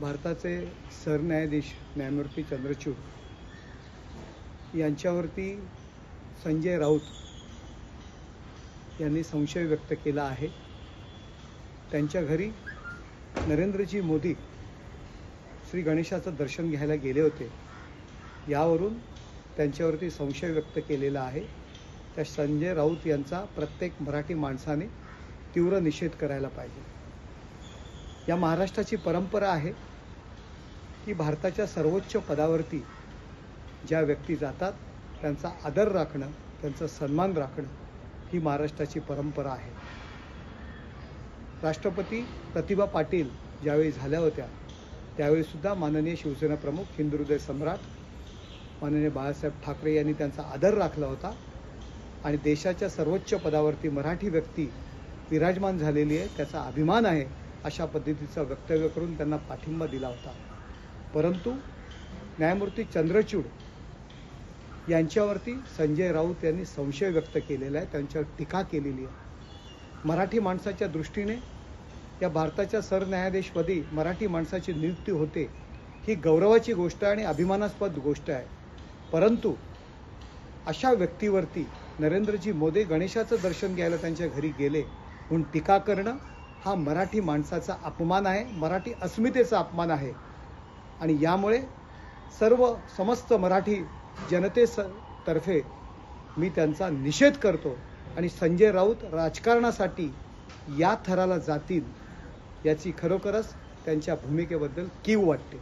भारताचे सरन्यायाधीश न्यायमूर्ती चंद्रचूड यांच्यावरती संजय राऊत यांनी संशय व्यक्त केला आहे. त्यांच्या घरी नरेंद्रजी मोदी श्री गणेशाचं दर्शन घ्यायला गेले होते. यावरून त्यांच्यावरती संशय व्यक्त केलेला आहे. त्या संजय राऊत यांचा प्रत्येक मराठी माणसाने तीव्र निषेध करायला पाहिजे. या महाराष्ट्राची परंपरा आहे. की भारताच्या सर्वोच्च पदावरती ज्या व्यक्ती जातात त्यांचा आदर राखणं त्यांचा सन्मान राखणं ही महाराष्ट्राची परंपरा आहे. राष्ट्रपती प्रतिभा पाटील ज्यावेळी झाल्या होत्या त्यावेळीसुद्धा माननीय शिवसेना प्रमुख हिंदुहृदय सम्राट माननीय बाळासाहेब ठाकरे यांनी त्यांचा आदर राखला होता आणि देशाच्या सर्वोच्च पदावरती मराठी व्यक्ती विराजमान झालेली आहे त्याचा अभिमान आहे अशा पद्धतीचं वक्तव्य करून त्यांना पाठिंबा दिला होता. परंतु न्यायमूर्ती चंद्रचूड यांच्यावरती संजय राऊत यांनी संशय व्यक्त केलेला आहे त्यांच्यावर टीका केलेली आहे. मराठी माणसाच्या दृष्टीने या भारताच्या सरन्यायाधीशपदी मराठी माणसाची नियुक्ती होते ही गौरवाची गोष्ट आहे आणि अभिमानास्पद गोष्ट आहे. परंतु अशा व्यक्तीवरती नरेंद्रजी मोदी गणेशाचं दर्शन घ्यायला त्यांच्या घरी गेले म्हणून टीका करणं हा मराठी माणसाचा अपमान आहे मराठी अस्मितेचा अपमान आहे. आणि यामुळे सर्व समस्त मराठी जनतेस तर्फे मी त्यांचा निषेध करतो आणि संजय राऊत राजकारणासाठी या थराला जातील याची खरोखरच त्यांच्या भूमिकेबद्दल कीव वाटते.